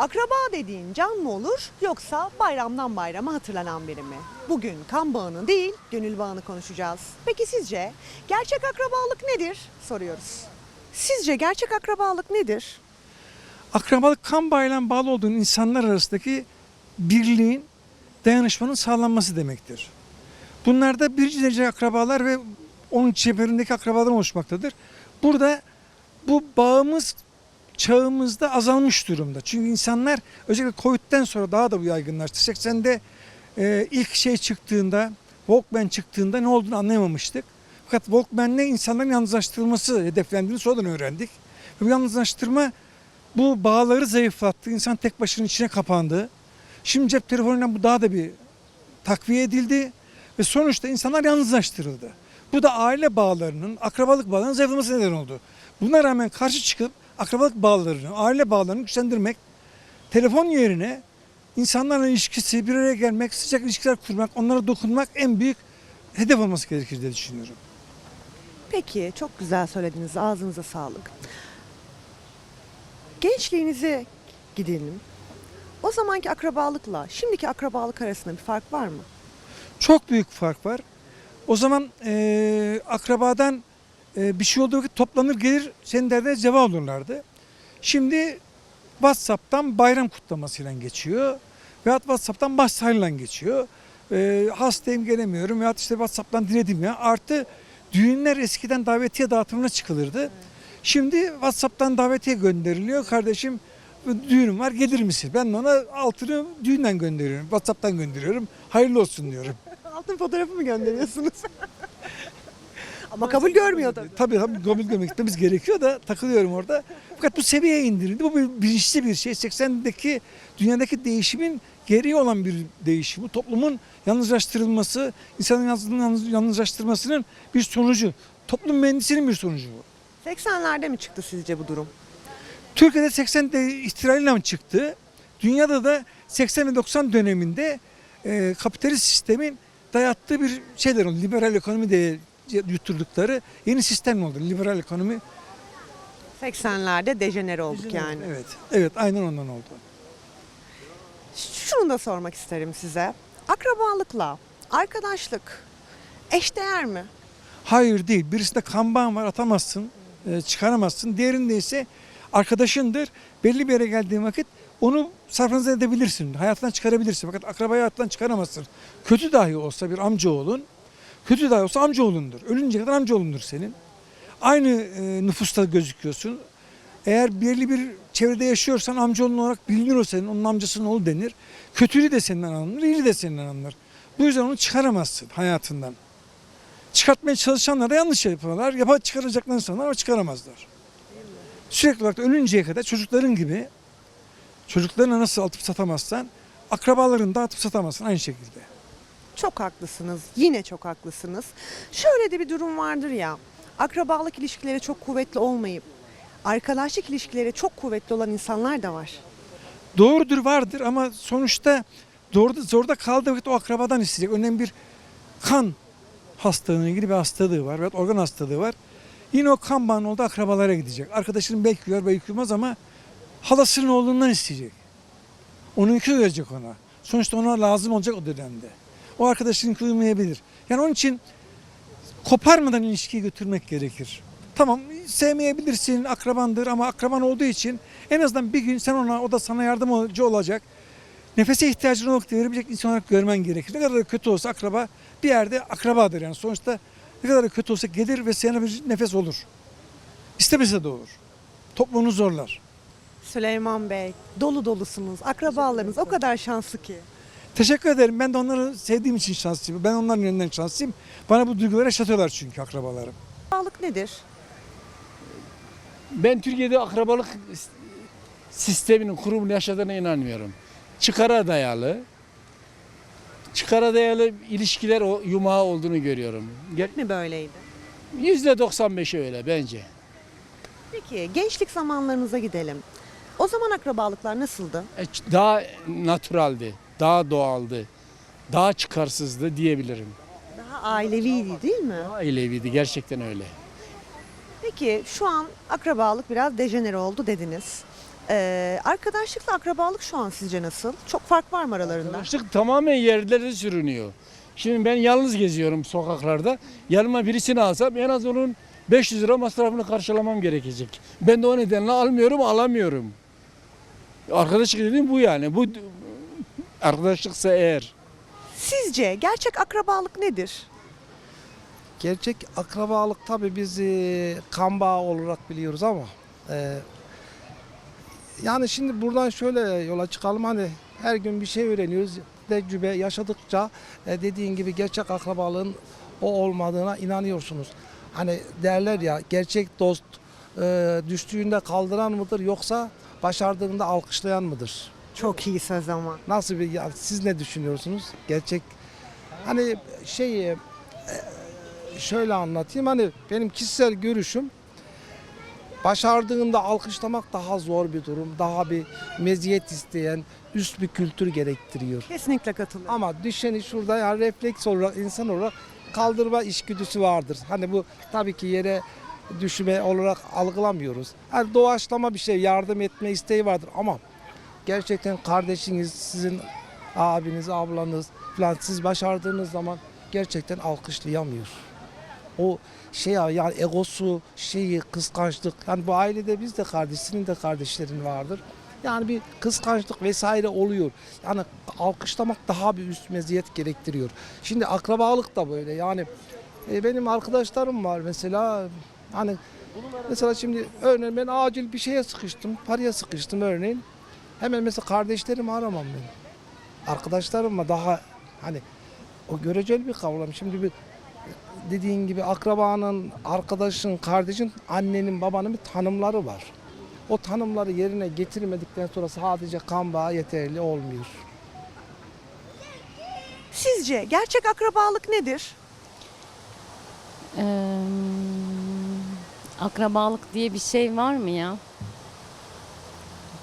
Akraba dediğin can mı olur yoksa bayramdan bayrama hatırlanan biri mi? Bugün kan bağını değil gönül bağını konuşacağız. Peki sizce gerçek akrabalık nedir soruyoruz. Sizce gerçek akrabalık nedir? Akrabalık kan bağıyla bağlı olduğun insanlar arasındaki birliğin, dayanışmanın sağlanması demektir. Bunlarda birinci derece akrabalar ve onun çeperindeki akrabalar oluşmaktadır. Burada bu bağımız çağımızda azalmış durumda. Çünkü insanlar özellikle Covid'den sonra daha da bu yaygınlaştı. 80'de e, ilk şey çıktığında, Walkman çıktığında ne olduğunu anlayamamıştık. Fakat Walkman'le insanların yalnızlaştırılması hedeflendiğini sonradan öğrendik. Ve bu yalnızlaştırma bu bağları zayıflattı. İnsan tek başının içine kapandı. Şimdi cep telefonuyla bu daha da bir takviye edildi ve sonuçta insanlar yalnızlaştırıldı. Bu da aile bağlarının, akrabalık bağlarının zayıflaması neden oldu. Buna rağmen karşı çıkıp akrabalık bağlarını, aile bağlarını güçlendirmek, telefon yerine insanlarla ilişkisi, bir araya gelmek, sıcak ilişkiler kurmak, onlara dokunmak en büyük hedef olması gerekir diye düşünüyorum. Peki çok güzel söylediniz ağzınıza sağlık. Gençliğinize gidelim. O zamanki akrabalıkla şimdiki akrabalık arasında bir fark var mı? Çok büyük fark var. O zaman eee, akrabadan bir şey olduğu vakit toplanır gelir senin derdine cevap olurlardı. Şimdi WhatsApp'tan bayram kutlamasıyla geçiyor. Veyahut WhatsApp'tan başsayıyla geçiyor. Eee hastayım gelemiyorum veyahut işte WhatsApp'tan diledim ya. Artı düğünler eskiden davetiye dağıtımına çıkılırdı. Şimdi WhatsApp'tan davetiye gönderiliyor. Kardeşim düğünüm var gelir misin? Ben ona altını düğünden gönderiyorum. WhatsApp'tan gönderiyorum. Hayırlı olsun diyorum. Altın fotoğrafı mı gönderiyorsunuz? Ama kabul görmüyor tabii. Tabii tabii kabul görmek gitmemiz gerekiyor da takılıyorum orada. Fakat bu seviyeye indirildi. Bu bir bilinçli bir şey. 80'deki dünyadaki değişimin gereği olan bir değişim. Bu toplumun yalnızlaştırılması, insanın yalnız- yalnızlaştırmasının bir sonucu. Toplum mühendisinin bir sonucu bu. 80'lerde mi çıktı sizce bu durum? Türkiye'de 80'de ihtilaliyle mi çıktı? Dünyada da 80 ve 90 döneminde e, kapitalist sistemin dayattığı bir şeyler oldu. Liberal ekonomi diye yutturdukları yeni sistem oldu. Liberal ekonomi 80'lerde dejenere olduk yani. Evet. Evet, aynen ondan oldu. Şunu da sormak isterim size. Akrabalıkla arkadaşlık eşdeğer mi? Hayır değil. Birisinde kan bağın var atamazsın, e, çıkaramazsın. Diğerinde ise arkadaşındır. Belli bir yere geldiğin vakit onu sarfınıza edebilirsin. Hayatından çıkarabilirsin. Fakat akrabayı hayatından çıkaramazsın. Kötü dahi olsa bir amcaoğlun, kötü dahi olsa amcaoğlundur. Ölünce kadar amcaoğlundur senin. Aynı e, nüfusta gözüküyorsun. Eğer belli bir çevrede yaşıyorsan amcaoğlun olarak bilinir o senin. Onun amcasının oğlu denir. Kötülüğü de senden alınır, iyiliği de senden alınır. Bu yüzden onu çıkaramazsın hayatından çıkartmaya çalışanlar da yanlış yapıyorlar. Yapa çıkaracaklar insanlar ama çıkaramazlar. Sürekli olarak ölünceye kadar çocukların gibi çocuklarına nasıl atıp satamazsan akrabalarını da atıp satamazsın aynı şekilde. Çok haklısınız. Yine çok haklısınız. Şöyle de bir durum vardır ya. Akrabalık ilişkileri çok kuvvetli olmayıp arkadaşlık ilişkileri çok kuvvetli olan insanlar da var. Doğrudur vardır ama sonuçta doğru, zorda kaldığı vakit o akrabadan isteyecek. Örneğin bir kan hastalığına ilgili bir hastalığı var veya organ hastalığı var. Yine o kan bağının olduğu akrabalara gidecek. Arkadaşının belki uyar belki uymaz ama halasının oğlundan isteyecek. Onun yükü verecek ona. Sonuçta ona lazım olacak o dönemde. O arkadaşının uymayabilir. Yani onun için koparmadan ilişkiyi götürmek gerekir. Tamam sevmeyebilirsin akrabandır ama akraban olduğu için en azından bir gün sen ona o da sana yardımcı olacak. Nefese ihtiyacını vakti verebilecek insan olarak görmen gerekir. Ne kadar da kötü olsa akraba bir yerde akrabadır yani. Sonuçta ne kadar da kötü olsa gelir ve sana bir nefes olur. İstemese de olur. Toplumunu zorlar. Süleyman Bey, dolu dolusunuz. Akrabalarınız o kadar şanslı ki. Teşekkür ederim. Ben de onları sevdiğim için şanslıyım. Ben onların yönünden şanslıyım. Bana bu duyguları yaşatıyorlar çünkü akrabalarım. Akrabalık nedir? Ben Türkiye'de akrabalık sisteminin kurumunu yaşadığına inanmıyorum. Çıkara dayalı, çıkara dayalı ilişkiler o yumağı olduğunu görüyorum. Hep mi böyleydi? Yüzde 95'i öyle bence. Peki gençlik zamanlarınıza gidelim. O zaman akrabalıklar nasıldı? E, Daha naturaldi, daha doğaldı, daha çıkarsızdı diyebilirim. Daha aileviydi değil mi? Daha aileviydi gerçekten öyle. Peki şu an akrabalık biraz dejenere oldu dediniz. Ee, arkadaşlıkla akrabalık şu an sizce nasıl? Çok fark var mı aralarında? Arkadaşlık tamamen yerlerde sürünüyor. Şimdi ben yalnız geziyorum sokaklarda. Yanıma birisini alsam en az onun 500 lira masrafını karşılamam gerekecek. Ben de o nedenle almıyorum, alamıyorum. Arkadaşlık dediğim bu yani. Bu arkadaşlıksa eğer. Sizce gerçek akrabalık nedir? Gerçek akrabalık tabii biz e, kan bağı olarak biliyoruz ama e, yani şimdi buradan şöyle yola çıkalım hani her gün bir şey öğreniyoruz. Tecrübe yaşadıkça e, dediğin gibi gerçek akrabalığın o olmadığına inanıyorsunuz. Hani derler ya gerçek dost e, düştüğünde kaldıran mıdır yoksa başardığında alkışlayan mıdır? Çok iyi söz ama. Nasıl bir ya siz ne düşünüyorsunuz? Gerçek hani şey e, şöyle anlatayım hani benim kişisel görüşüm başardığında alkışlamak daha zor bir durum. Daha bir meziyet isteyen üst bir kültür gerektiriyor. Kesinlikle katılıyorum. Ama düşeni şurada yani refleks olarak insan olarak kaldırma işgüdüsü vardır. Hani bu tabii ki yere düşme olarak algılamıyoruz. Hani doğaçlama bir şey yardım etme isteği vardır ama gerçekten kardeşiniz, sizin abiniz, ablanız falan siz başardığınız zaman gerçekten alkışlayamıyor. O şey ya yani egosu, şeyi, kıskançlık. Yani bu ailede biz de kardeş, senin de kardeşlerin vardır. Yani bir kıskançlık vesaire oluyor. Yani alkışlamak daha bir üst meziyet gerektiriyor. Şimdi akrabalık da böyle. Yani e, benim arkadaşlarım var mesela. Hani mesela şimdi örneğin ben acil bir şeye sıkıştım, paraya sıkıştım örneğin. Hemen mesela kardeşlerimi aramam ben. Arkadaşlarımla daha hani o göreceli bir kavram. Şimdi bir dediğin gibi akrabanın, arkadaşın, kardeşin, annenin, babanın bir tanımları var. O tanımları yerine getirmedikten sonra sadece kan bağı yeterli olmuyor. Sizce gerçek akrabalık nedir? Eee, akrabalık diye bir şey var mı ya?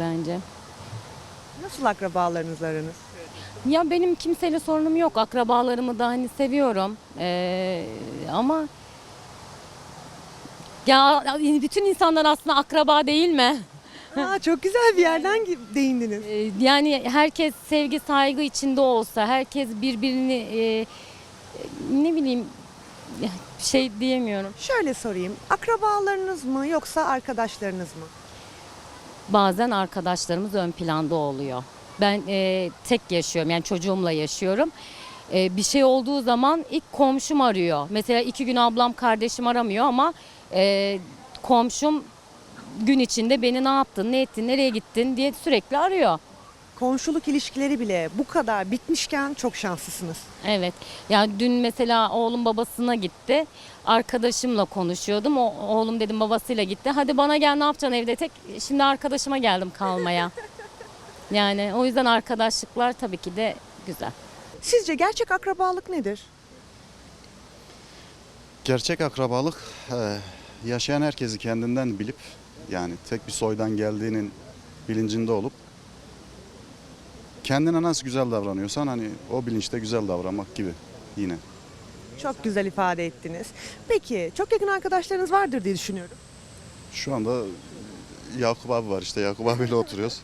Bence. Nasıl akrabalarınız aranız? Ya benim kimseyle sorunum yok. Akrabalarımı da hani seviyorum. Eee, ama ya bütün insanlar aslında akraba değil mi? Aa, çok güzel bir yerden gi- değindiniz. Eee, yani herkes sevgi saygı içinde olsa, herkes birbirini eee, ne bileyim şey diyemiyorum. Şöyle sorayım. Akrabalarınız mı yoksa arkadaşlarınız mı? Bazen arkadaşlarımız ön planda oluyor. Ben e, tek yaşıyorum yani çocuğumla yaşıyorum. E, bir şey olduğu zaman ilk komşum arıyor. Mesela iki gün ablam kardeşim aramıyor ama e, komşum gün içinde beni ne yaptın, ne ettin, nereye gittin diye sürekli arıyor. Komşuluk ilişkileri bile bu kadar bitmişken çok şanslısınız. Evet. Yani dün mesela oğlum babasına gitti. Arkadaşımla konuşuyordum. O, oğlum dedim babasıyla gitti. Hadi bana gel ne yapacaksın evde tek. Şimdi arkadaşıma geldim kalmaya. Yani o yüzden arkadaşlıklar tabii ki de güzel. Sizce gerçek akrabalık nedir? Gerçek akrabalık e, yaşayan herkesi kendinden bilip yani tek bir soydan geldiğinin bilincinde olup kendine nasıl güzel davranıyorsan hani o bilinçte güzel davranmak gibi yine. Çok güzel ifade ettiniz. Peki çok yakın arkadaşlarınız vardır diye düşünüyorum. Şu anda Yakup abi var işte Yakup abiyle oturuyoruz.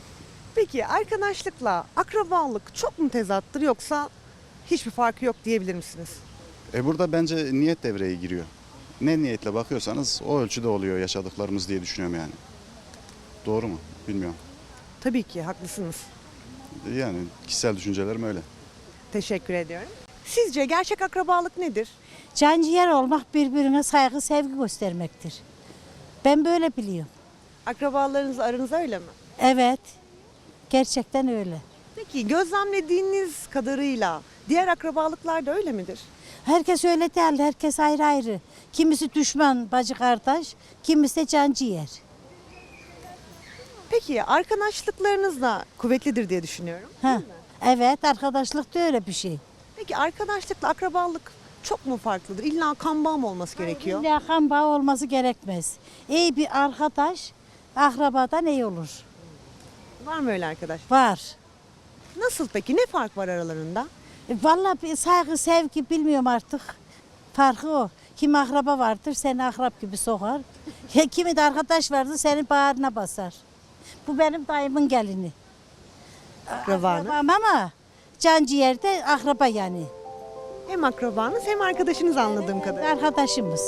Peki arkadaşlıkla akrabalık çok mu tezattır yoksa hiçbir farkı yok diyebilir misiniz? E burada bence niyet devreye giriyor. Ne niyetle bakıyorsanız o ölçüde oluyor yaşadıklarımız diye düşünüyorum yani. Doğru mu? Bilmiyorum. Tabii ki haklısınız. Yani kişisel düşüncelerim öyle. Teşekkür ediyorum. Sizce gerçek akrabalık nedir? Canciğer olmak birbirine saygı sevgi göstermektir. Ben böyle biliyorum. Akrabalarınız aranızda öyle mi? Evet. Gerçekten öyle. Peki gözlemlediğiniz kadarıyla diğer akrabalıklar da öyle midir? Herkes öyle değil. Herkes ayrı ayrı. Kimisi düşman, bacı kardeş, kimisi de canciğer. Peki arkadaşlıklarınız da kuvvetlidir diye düşünüyorum. Ha. Evet, arkadaşlık da öyle bir şey. Peki arkadaşlıkla akrabalık çok mu farklıdır? İlla kan bağı mı olması gerekiyor? İlla kan bağı olması gerekmez. İyi bir arkadaş, akrabadan iyi olur. Var mı öyle arkadaş? Var. Nasıl peki? Ne fark var aralarında? E, Vallahi bir saygı, sevgi bilmiyorum artık. Farkı o. Kim akraba vardır seni akrap gibi sokar. Kimi de arkadaş vardır senin bağrına basar. Bu benim dayımın gelini. Akrabanız. Akrabam ama can ciğerde akraba yani. Hem akrabanız hem arkadaşınız anladığım kadarıyla. Arkadaşımız.